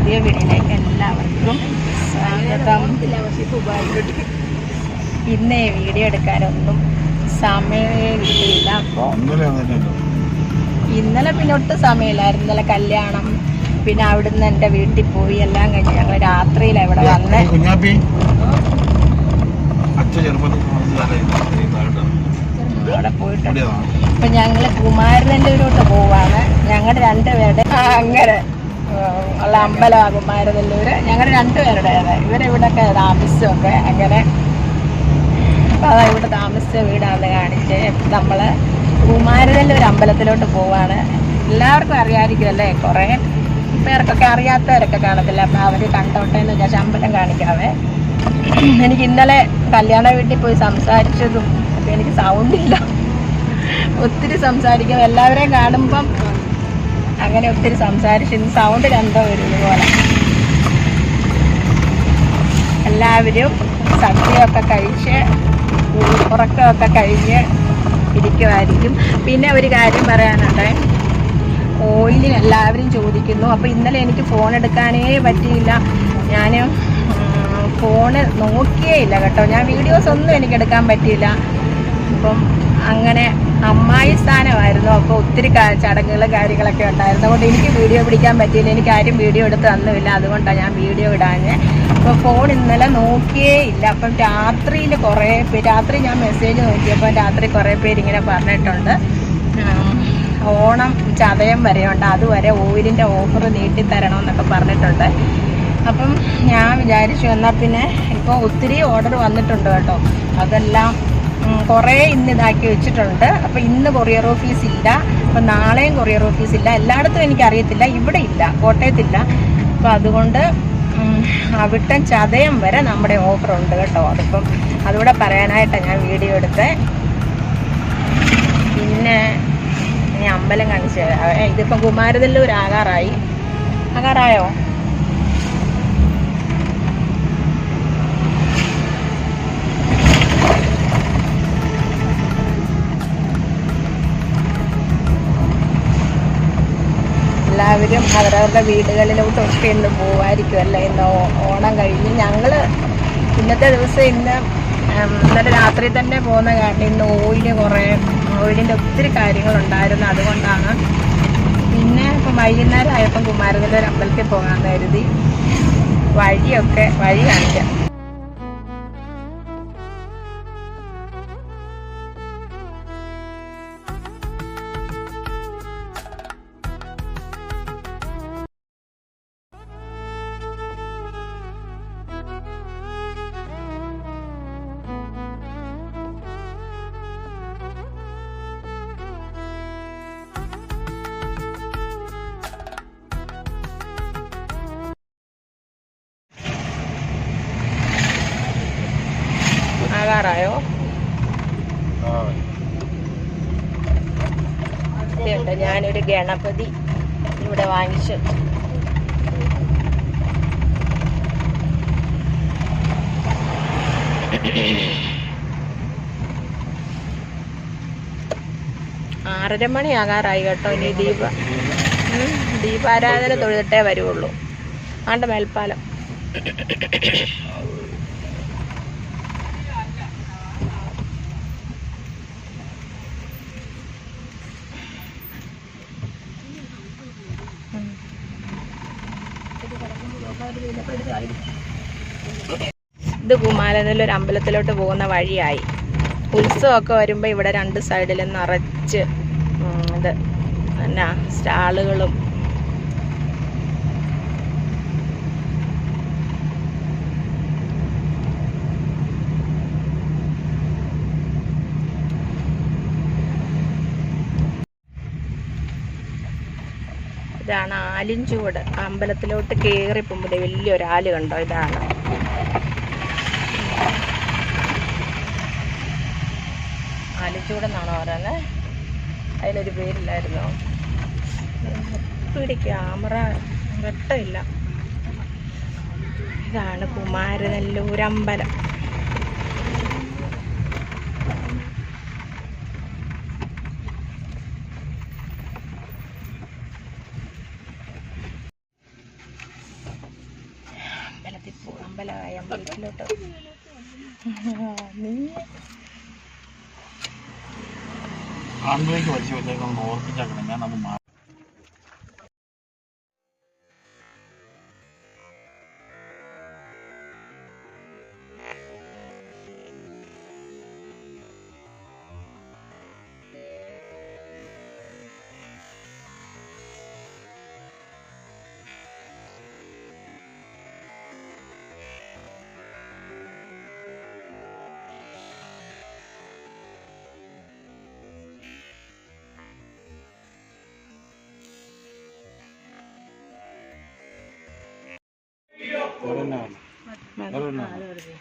പുതിയ വീടിലേക്ക് എല്ലാവർക്കും സ്വാഗതം. ഇന്ന് വീഡിയോ എടുക്കാനൊന്നും സമയം കിട്ടിയില്ല അപ്പോൾ ഇന്നലെ പിന്നെ ഒട്ടും സമയമില്ലായിരുന്നു. ഇന്നലെ കല്യാണം പിന്നെ അവിടുന്ന് എന്റെ വീട്ടിൽ പോയി. എല്ലാം കഴിഞ്ഞ് ഞങ്ങൾ രാത്രിയിലാണ് ഇവിടെ വന്ന്. അവിടെ പോയിട്ടുണ്ട് ഇപ്പൊ ഞങ്ങൾ ഒരു പോവാണ്. ഞങ്ങളുടെ രണ്ടുപേരുടെ അങ്ങനെ. ഉള്ള അമ്പലമാണ് കുമാരനെല്ലൂര് ഞങ്ങൾ രണ്ടുപേരുടെ ഇവരിവിടൊക്കെ താമസിച്ചൊക്കെ അങ്ങനെ അതാ ഇവിടെ താമസിച്ച വീടാന്ന് കാണിച്ച്. നമ്മൾ കുമാരനെല്ലൂർ അമ്പലത്തിലോട്ട് പോവാണ്. എല്ലാവർക്കും അറിയാതിരിക്കുമല്ലേ കുറേ പേർക്കൊക്കെ അറിയാത്തവരൊക്കെ കാണത്തില്ല? അപ്പൊ അവർ കണ്ടോട്ടെ എന്ന് വിചാരിച്ച അമ്പലം കാണിക്കാവേ. എനിക്ക് ഇന്നലെ കല്യാണ വീട്ടിൽ പോയി സംസാരിച്ചതും അപ്പം എനിക്ക് സൗണ്ട് ഇല്ല. ഒത്തിരി സംസാരിക്കും. എല്ലാവരെയും കാണുമ്പം അങ്ങനെ ഒത്തിരി സംസാരിച്ച് ഇന്ന് സൗണ്ട് രണ്ടോ വരും ഇതുപോലെ. എല്ലാവരും സദ്യയൊക്കെ കഴിച്ച് ഉറക്കമൊക്കെ കഴിഞ്ഞ് ഇരിക്കുമായിരിക്കും പിന്നെ ഒരു കാര്യം പറയാനുണ്ട്. ഓയിലിന് എല്ലാവരും ചോദിക്കുന്നു. അപ്പോൾ ഇന്നലെ എനിക്ക് ഫോൺ എടുക്കാനേ പറ്റിയില്ല. ഞാൻ ഫോണ് നോക്കിയേ ഇല്ല കേട്ടോ. ഞാൻ വീഡിയോസ് ഒന്നും എനിക്ക് എടുക്കാൻ പറ്റിയില്ല. അപ്പം അങ്ങനെ അമ്മായി സ്ഥാനമായിരുന്നു. അപ്പോൾ ഒത്തിരി ചടങ്ങുകളും കാര്യങ്ങളൊക്കെ ഉണ്ടായിരുന്നു. അതുകൊണ്ട് എനിക്ക് വീഡിയോ പിടിക്കാൻ പറ്റിയില്ല. എനിക്ക് ആരും വീഡിയോ എടുത്ത് തന്നുമില്ല അതുകൊണ്ടാണ് ഞാൻ വീഡിയോ ഇടാഞ്ഞ്. അപ്പോൾ ഫോൺ ഇന്നലെ നോക്കിയേ ഇല്ല. അപ്പം രാത്രിയിൽ കുറേ പേര് രാത്രി ഞാൻ മെസ്സേജ് നോക്കിയപ്പോൾ രാത്രി കുറേ പേര് ഇങ്ങനെ പറഞ്ഞിട്ടുണ്ട്. ഓണം ചതയം വരെയുണ്ട്. അതുവരെ ഓയിലിന്റെ ഓഫർ നീട്ടിത്തരണമെന്നൊക്കെ പറഞ്ഞിട്ടുണ്ട്. അപ്പം ഞാൻ വിചാരിച്ചു എന്നാൽ പിന്നെ ഇപ്പോൾ ഒത്തിരി ഓർഡർ വന്നിട്ടുണ്ട് കേട്ടോ. അതെല്ലാം കുറേ ഇന്ന് ഇതാക്കി വെച്ചിട്ടുണ്ട്. അപ്പോൾ ഇന്ന് കൊറിയർ ഓഫീസ് ഇല്ല. അപ്പം നാളെയും കൊറിയർ ഓഫീസ് ഇല്ല. എല്ലായിടത്തും എനിക്കറിയത്തില്ല. ഇവിടെ ഇല്ല. കോട്ടയത്തില്ല. അപ്പോൾ അതുകൊണ്ട് അവിട്ടൻ അവിട്ടം ചതയം വരെ നമ്മുടെ ഓഫർ ഉണ്ട് കേട്ടോ. അതിപ്പം അതുകൂടെ പറയാനായിട്ടാണ് ഞാൻ വീഡിയോ എടുത്തത് പിന്നെ ഞാൻ അമ്പലം കാണിച്ചു തരാം. ഏ, ഇതിപ്പം കുമാരതല്ലൂർ ആകാറായി. ആകാറായോ? എല്ലാവരും അവരവരുടെ വീടുകളിലോട്ട് ഒക്കെ ഇന്ന് പോകുമായിരിക്കും അല്ലേ ഇന്ന് ഓണം കഴിഞ്ഞ് ഞങ്ങൾ ഇന്നത്തെ ദിവസം ഇന്ന് ഇന്നലെ രാത്രി തന്നെ പോകുന്ന കാരണം ഇന്ന് ഓയിൽ കുറേ ഓയിലിന്റെ ഒത്തിരി കാര്യങ്ങളുണ്ടായിരുന്നു. അതുകൊണ്ടാണ് പിന്നെ ഇപ്പം വൈകുന്നേരം ആയപ്പം കുമാരനെല്ലൂർ അമ്പലത്തിൽ പോകാൻ കരുതി വഴിയൊക്കെ വഴി കാണിക്കാം. ആകാറായോ? ഇതുണ്ട് ഞാനൊരു ഗണപതി ഇവിടെ വാങ്ങിച്ചു. ആറര മണി ആകാറായി കേട്ടോ ഇനി ദീപ. ദീപാരാധന തൊഴുതിട്ടേ വരുള്ളൂ ആണ്ട് മേൽപ്പാലം. ഇത് കുമാരനെല്ലൂർ അമ്പലത്തിലോട്ട് പോകുന്ന വഴിയായി. ഉത്സവമൊക്കെ വരുമ്പോൾ ഇവിടെ രണ്ട് സൈഡിലും നിറച്ച് ഇത് എന്നാ സ്റ്റാളുകളും ഇതാണ് ആലിൻചുവട് അമ്പലത്തിലോട്ട് കയറി പോകുമ്പോൾ വലിയൊരു ആൽ കണ്ടോ? ഇതാണ്. ആലിച്ചൂടെന്നാണോ പറയുന്നത് അതിനൊരു പേരില്ലായിരുന്നോ? പിടി ക്യാമറ വെട്ടമില്ല. ഇതാണ് കുമാരനെല്ലൂർ അമ്പലം അമ്പലമായ അമ്പലത്തിലോട്ട്. നീ ആൺപിള്ളേക്ക് വലിച്ചു ഓർപ്പിച്ചാക്കണം ഞാൻ അത് മാ വേണം ആ, അത് വെറുതെ.